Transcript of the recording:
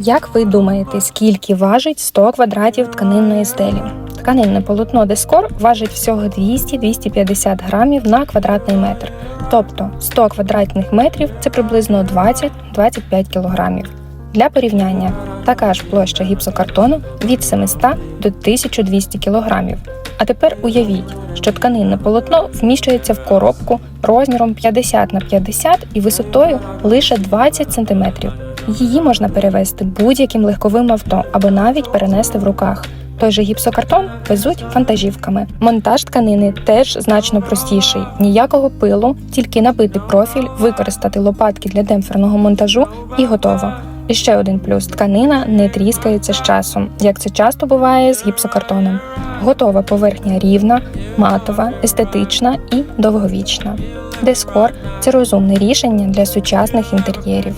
Як ви думаєте, скільки важить 100 квадратів тканинної стелі? Тканинне полотно Дескор важить всього 200-250 грамів на квадратний метр. Тобто 100 квадратних метрів це приблизно 20-25 кілограмів. Для порівняння, така ж площа гіпсокартону від 700 до 1200 кілограмів. А тепер уявіть, що тканинне полотно вміщується в коробку розміром 50 на 50 і висотою лише 20 см. Її можна перевезти будь-яким легковим авто або навіть перенести в руках. Той же гіпсокартон везуть вантажівками. Монтаж тканини теж значно простіший. Ніякого пилу, тільки набити профіль, використати лопатки для демпферного монтажу і готово. І ще один плюс: тканина не тріскається з часом, як це часто буває з гіпсокартоном. Готова поверхня рівна, матова, естетична і довговічна. Дескор це розумне рішення для сучасних інтер'єрів.